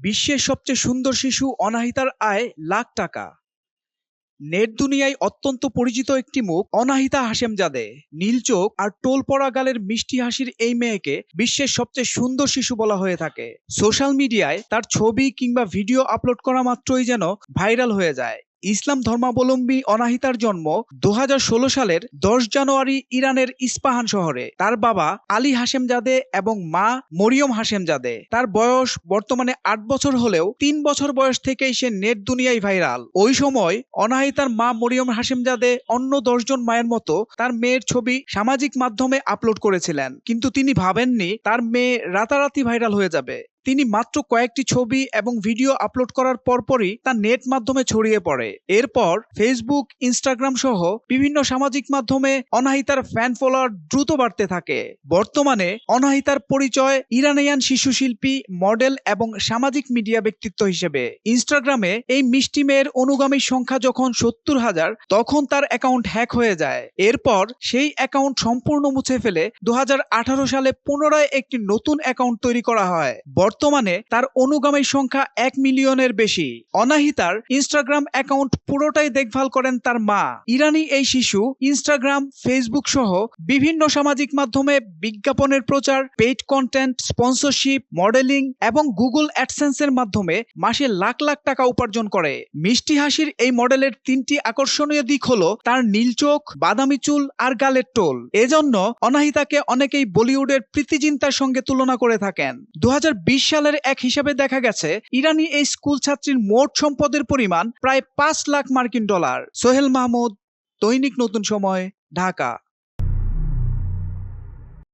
বিশ্বের সবচেয়ে সুন্দর শিশু অনাহিতার আয় লাখ টাকা। নেট দুনিয়ায় অত্যন্ত পরিচিত একটি মুখ, অনাহিতা হাশেমজাদে। নীল চোখ আর টোল পড়া গালের মিষ্টি হাসির এই মেয়েকে বিশ্বের সবচেয়ে সুন্দর শিশু বলা হয়ে থাকে। সোশ্যাল মিডিয়ায় তার ছবি কিংবা ভিডিও আপলোড করা মাত্রই যেন ভাইরাল হয়ে যায়। ইসলাম ধর্মাবলম্বী অনাহিতার জন্ম দুহাজার ষোলো সালের দশ জানুয়ারি ইরানের ইস্পাহান শহরে। তার বাবা আলী হাশেমজাদে এবং মা মরিয়ম হাশেমজাদে। তার বয়স বর্তমানে আট বছর হলেও তিন বছর বয়স থেকেই সে নেট দুনিয়ায় ভাইরাল। ওই সময় অনাহিতার মা মরিয়ম হাশেমজাদে অন্য দশজন মায়ের মতো তার মেয়ের ছবি সামাজিক মাধ্যমে আপলোড করেছিলেন। কিন্তু তিনি ভাবেননি তার মেয়ে রাতারাতি ভাইরাল হয়ে যাবে। তিনি মাত্র কয়েকটি ছবি এবং ভিডিও আপলোড করার পরপরই তা নেট মাধ্যমে ছড়িয়ে পড়ে। এরপর ফেসবুক ইনস্টাগ্রাম সহ বিভিন্ন সামাজিক মাধ্যমে অনাহিতার ফ্যান ফলোয়ার দ্রুত বাড়তে থাকে। বর্তমানে অনাহিতার পরিচয় ইরানিয়ান শিশু শিল্পী মডেল এবং সামাজিক মিডিয়া ব্যক্তিত্ব হিসেবে। ইনস্টাগ্রামে এই মিষ্টি মেয়ের অনুগামীর সংখ্যা যখন সত্তর হাজার, তখন তার অ্যাকাউন্ট হ্যাক হয়ে যায়। এরপর সেই অ্যাকাউন্ট সম্পূর্ণ মুছে ফেলে দু হাজার আঠারো সালে পুনরায় একটি নতুন অ্যাকাউন্ট তৈরি করা হয়। বর্তমানে তার অনুগামীর সংখ্যা এক মিলিয়নের বেশি। অনাহিতার ইনস্টাগ্রাম অ্যাকাউন্ট পুরোটাই দেখভাল করেন তার মা। ইরানি এই শিশু ইনস্টাগ্রাম ফেসবুক সহ বিভিন্ন সামাজিক মাধ্যমে বিজ্ঞাপনের প্রচার পেইড কন্টেন্ট স্পন্সরশিপ মডেলিং এবং গুগল অ্যাডসেন্সের মাধ্যমে মাসে লাখ লাখ টাকা উপার্জন করে। মিষ্টি হাসির এই মডেলের তিনটি আকর্ষণীয় দিক হলো তার নীল চোখ, বাদামি চুল আর গালের টোল। এজন্য অনাহিতাকে অনেকেই বলিউডের প্রীতিজিন্তার সঙ্গে তুলনা করে থাকেন। দু হাজার বিশ সালের এক হিসাবে দেখা গেছে, ইরানি এই স্কুল ছাত্রীর মোট সম্পদের পরিমাণ প্রায় পাঁচ লাখ মার্কিন ডলার। সোহেল মাহমুদ, দৈনিক নতুন সময়, ঢাকা।